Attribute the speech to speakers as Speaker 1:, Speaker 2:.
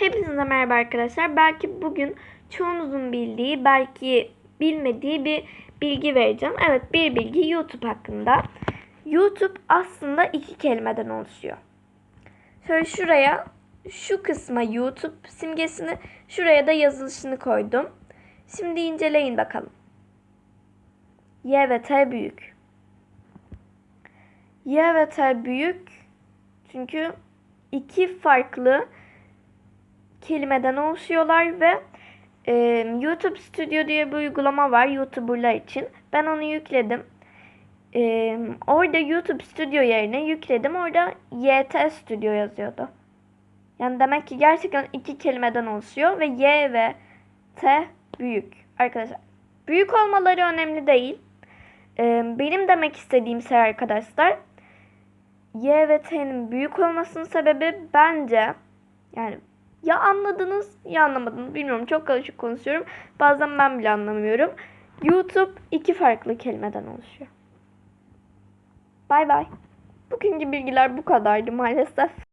Speaker 1: Hepinize merhaba arkadaşlar. Belki bugün çoğunuzun bildiği, belki bilmediği bir bilgi vereceğim. Evet bir bilgi YouTube hakkında. YouTube aslında iki kelimeden oluşuyor. Şöyle şuraya, şu kısma YouTube simgesini, şuraya da yazılışını koydum. Şimdi inceleyin bakalım. Y ve T büyük. Y ve T büyük çünkü iki farklı kelimeden oluşuyorlar ve e, YouTube Studio diye bir uygulama var YouTuber'lar için. Ben onu yükledim. E, orada YouTube Studio yerine yükledim. Orada YT Studio yazıyordu. Yani demek ki gerçekten iki kelimeden oluşuyor ve Y ve T büyük. Arkadaşlar büyük olmaları önemli değil. E, benim demek istediğim şey arkadaşlar Y ve T'nin büyük olmasının sebebi bence yani ya anladınız ya anlamadınız bilmiyorum çok karışık konuşuyorum. Bazen ben bile anlamıyorum. YouTube iki farklı kelimeden oluşuyor. Bay bay. Bugünkü bilgiler bu kadardı maalesef.